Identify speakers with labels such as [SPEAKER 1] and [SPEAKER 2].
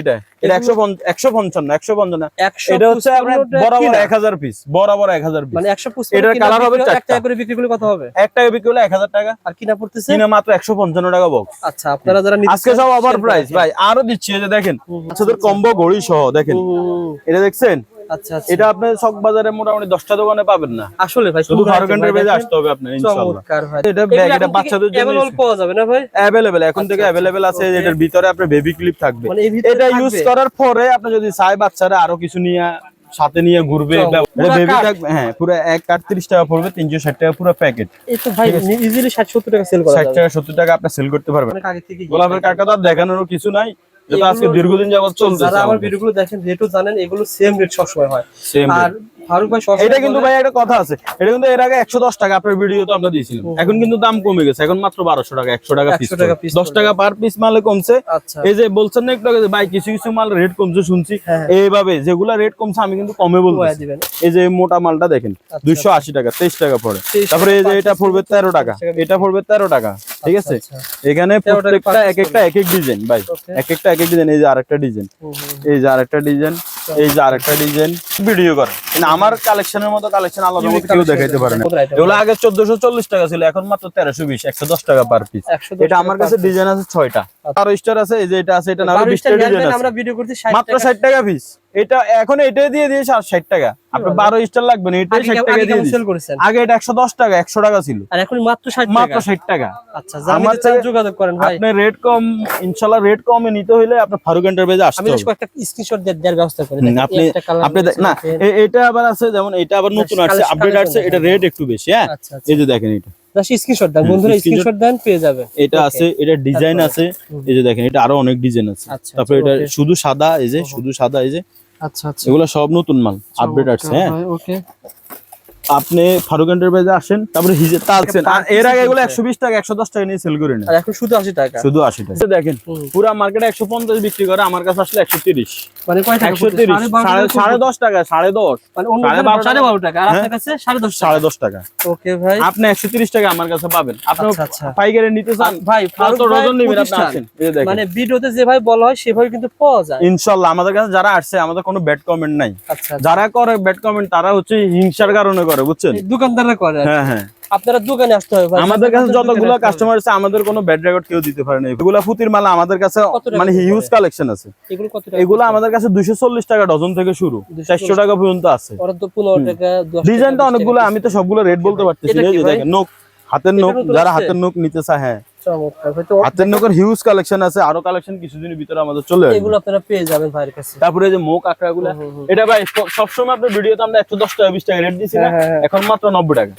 [SPEAKER 1] এটা? এটা একশো একশো পঞ্চান্ন একশো পঞ্চান্ন। এটা হচ্ছে আপনার বরাবর এক হাজার পিস বরাবর এক হাজার পিস
[SPEAKER 2] মানে একশো
[SPEAKER 1] এটার colour হবে
[SPEAKER 2] এক টাকা করে বিক্রি করলে কত হবে?
[SPEAKER 1] এক টাকা বিক্রি হলে এক হাজার টাকা।
[SPEAKER 2] আর কিনা পড়তেছে?
[SPEAKER 1] কিনা মাত্র একশো পঞ্চান্ন টাকা বক্স
[SPEAKER 2] আচ্ছা আপনারা যারা
[SPEAKER 1] আজকে সব ওভার প্রাইস ভাই আরও দিচ্ছি এই যে দেখেন। আচ্ছা কম্বো ঘড়ি সহ দেখেন। এটা দেখছেন?
[SPEAKER 2] আচ্ছা আচ্ছা।
[SPEAKER 1] এটা আপনি চক বাজারে মোটামুটি দশটা দোকানে পাবেন না।
[SPEAKER 2] আসলে ভাই
[SPEAKER 1] শুধু আসতে হবে আপনার
[SPEAKER 2] চমৎকার ভাই।
[SPEAKER 1] এটা ব্যাগ এটা বাচ্চাদের জন্য
[SPEAKER 2] available পাওয়া যাবে না ভাই?
[SPEAKER 1] অ্যাভেলেবেল এখন থেকে
[SPEAKER 2] আচ্ছা,
[SPEAKER 1] আছে এটার ভিতরে আপনার বেবি ক্লিপ থাকবে।
[SPEAKER 2] মানে
[SPEAKER 1] এটা ইউজ করার পরে আপনি যদি চাই বাচ্চারা আরও কিছু নিয়ে সাথে নিয়ে ঘুরবে হ্যাঁ পুরো এক কাঠ তিরিশ টাকা পড়বে তিনশো ষাট টাকা পুরো প্যাকেট
[SPEAKER 2] ষাট সত্তর টাকা সেল করা
[SPEAKER 1] ষাট টাকা সত্তর টাকা আপনি সেল করতে পারবেন।
[SPEAKER 2] অনেক
[SPEAKER 1] গোলাপের কাঠটা তো আর দেখানোর কিছু নাই। এটা আজকে দীর্ঘদিন যাবত চলছে
[SPEAKER 2] যারা আমার ভিডিওগুলো দেখেন রেটও জানেন এগুলো সেম রেট সবসময় হয়। আর ফারুক ভাই
[SPEAKER 1] এটা কিন্তু ভাই একটা কথা আছে। এটা কিন্তু এর আগে একশো দশ টাকা আপনার ভিডিও তো আমরা দিয়েছিলাম। এখন কিন্তু দাম কমে গেছে। এখন মাত্র বারোশো টাকা একশো টাকা পিস
[SPEAKER 2] 100 টাকা
[SPEAKER 1] দশ টাকা পার পিস মালে কমছে।
[SPEAKER 2] আচ্ছা।
[SPEAKER 1] এই যে বলছেন না একটু আগে ভাই কিছু কিছু মাল রেট কমছে শুনছি।
[SPEAKER 2] হ্যাঁ।
[SPEAKER 1] এইভাবে যেগুলা রেট কমছে আমি কিন্তু কমে বলব এই যে মোটা মালটা দেখেন
[SPEAKER 2] আচ্ছা,
[SPEAKER 1] দুইশো আশি টাকা তেইশ টাকা পড়ে।
[SPEAKER 2] 23
[SPEAKER 1] তারপরে এই যে এটা পড়বে
[SPEAKER 2] 25
[SPEAKER 1] তেরো টাকা।
[SPEAKER 2] টাকা।
[SPEAKER 1] এটা পড়বে তেরো টাকা ঠিক আছে?
[SPEAKER 2] আচ্ছা,
[SPEAKER 1] এখানে
[SPEAKER 2] 13 টাকা
[SPEAKER 1] প্রত্যেকটা এক একটা এক এক ডিজাইন ভাই। এক একটা এক এক ডিজাইন এই যে আরেকটা ডিজাইন। এই যে আরেকটা ডিজাইন এই যে আরেকটা ডিজাইন ভিডিও করে। কিন্তু আমার কালেকশনের মতো কালেকশন আলাদা মতো কেউ দেখাইতে পারে না। এগুলো আগে চোদ্দশো চল্লিশ টাকা ছিল এখন মাত্র তেরোশো বিশ একশো দশ টাকা পার পিস এটা আমার কাছে ডিজাইন আছে ছয়টা। আরও স্টার আছে এই যে এটা আছে এটা না
[SPEAKER 2] বারো
[SPEAKER 1] বিশটা ডিজাইন আছে।
[SPEAKER 2] আমরা ভিডিও করতে 60
[SPEAKER 1] মাত্র
[SPEAKER 2] টাকা।
[SPEAKER 1] ষাট টাকা পিস এটা এখন এটা দিয়ে দিয়েছে আর ষাট টাকা। আপনার বারো স্টার লাগবে না এটাই ষাট টাকা
[SPEAKER 2] আগে
[SPEAKER 1] দিয়ে এটা একশো দশ টাকা একশো টাকা ছিল।
[SPEAKER 2] আর এখন মাত্র 60
[SPEAKER 1] মাত্র ষাট টাকা।
[SPEAKER 2] আচ্ছা
[SPEAKER 1] আমার
[SPEAKER 2] নিতে যোগাযোগ করেন
[SPEAKER 1] আপনি রেট কম ইনশাল্লাহ রেট কমে নিতে হইলে আপনার ফারুক এন্টারপ্রাইজে আসতে হবে।
[SPEAKER 2] কয়েকটা স্ক্রিনশট দেওয়ার ব্যবস্থা করি
[SPEAKER 1] আপনি
[SPEAKER 2] এই একটা colour
[SPEAKER 1] আপনি না এটা আবার আছে যেমন এটা আবার নতুন আসছে আপডেট আসছে এটা রেট একটু বেশি হ্যাঁ?
[SPEAKER 2] আচ্ছা আচ্ছা।
[SPEAKER 1] এই যে দেখেন এটা।
[SPEAKER 2] স্ক্রিনশট দেন। বন্ধুরা স্ক্রিনশট দেন পেয়ে যাবে।
[SPEAKER 1] এটা আছে এটা ডিজাইন আছে। এই যে দেখেন এটা আরও অনেক ডিজাইন আছে।
[SPEAKER 2] আচ্ছা,
[SPEAKER 1] তারপরে
[SPEAKER 2] আচ্ছা,
[SPEAKER 1] এটা শুধু সাদা এই যে শুধু সাদা এই যে
[SPEAKER 2] আচ্ছা আচ্ছা।
[SPEAKER 1] এগুলো সব নতুন মাল আপডেট আসছে হ্যাঁ।
[SPEAKER 2] ওকে।
[SPEAKER 1] আপনি ফারুক এন্টারপ্রাইজে আসেন তারপরে হিজে তালছেন আর এর আগে এগুলো একশো বিশ টাকা একশো দশ টাকা নিয়ে সেল করেন
[SPEAKER 2] আর এখন শুধু 80 টাকা।
[SPEAKER 1] শুধু আশি টাকা। দেখেন
[SPEAKER 2] পুরো
[SPEAKER 1] পুরা মার্কেটে একশো পঞ্চাশ বিক্রি করে আমার কাছে আসলে একশো তিরিশ।
[SPEAKER 2] মানে কয় টাকা?
[SPEAKER 1] তিরিশ
[SPEAKER 2] সাড়ে
[SPEAKER 1] দশ টাকা সাড়ে দশ।
[SPEAKER 2] মানে
[SPEAKER 1] সাড়ে বারো
[SPEAKER 2] সাড়ে টাকা আর
[SPEAKER 1] হ্যাঁ।
[SPEAKER 2] আপনার কাছে সাড়ে দশ টাকা।
[SPEAKER 1] সাড়ে দশ টাকা।
[SPEAKER 2] ওকে ভাই।
[SPEAKER 1] আপনি একশো তিরিশ টাকা আমার কাছে পাবেন। আপনি
[SPEAKER 2] আচ্ছা, আচ্ছা।
[SPEAKER 1] পাইকারি নিতে চান
[SPEAKER 2] ভাই
[SPEAKER 1] যে
[SPEAKER 2] মানে বলা হয় সেভাবে কিন্তু পাওয়া যায়।
[SPEAKER 1] ইনশাল্লাহ আমাদের কাছে যারা আসছে আমাদের কোনো ব্যাড কমেন্ট নাই।
[SPEAKER 2] আচ্ছা
[SPEAKER 1] যারা করে ব্যাড কমেন্ট তারা হচ্ছে হিংসার কারণে করে বুঝছেন?
[SPEAKER 2] দোকানদাররা করে
[SPEAKER 1] হ্যাঁ হ্যাঁ।
[SPEAKER 2] আপনারা দোকানে আসতে হবে
[SPEAKER 1] আমাদের কাছে যতগুলো। কাস্টমার আছে আমাদের কোনো ব্যাড রেকর্ড কেউ দিতে পারে না। এগুলা ফুতির মালা আমাদের কাছে মানে হিউজ কালেকশন আছে।
[SPEAKER 2] এগুলো কত টাকা
[SPEAKER 1] এগুলো আমাদের কাছে দুইশো চল্লিশ টাকা ডজন থেকে শুরু।
[SPEAKER 2] 240
[SPEAKER 1] চারশো টাকা পর্যন্ত আছে।
[SPEAKER 2] ওরা তো পনেরো টাকা দশ টাকা,
[SPEAKER 1] ডিজাইন তো
[SPEAKER 2] বিশ
[SPEAKER 1] অনেকগুলো আমি তো সবগুলো রেট বলতে পারতেছি। এই? দেখেন নোক হাতের নোক যারা হাতের নোক নিতে চায় হ্যাঁ। হাতের নোকের হিউজ কালেকশন আছে আরও কালেকশন কিছুদিনের ভিতরে আমাদের চলে আসবে।
[SPEAKER 2] এগুলো আপনারা পেয়ে যাবেন ভাইয়ের কাছে।
[SPEAKER 1] তারপরে যে মুখ আঁকড়া গুলা
[SPEAKER 2] হুম, হুম, হুম।
[SPEAKER 1] এটা ভাই সবসময় আপনার ভিডিওতে আমরা একশো দশ টাকা বিশ টাকা রেট দিচ্ছি না?
[SPEAKER 2] হ্যাঁ, হ্যাঁ, হ্যাঁ।
[SPEAKER 1] এখন মাত্র নব্বই টাকা।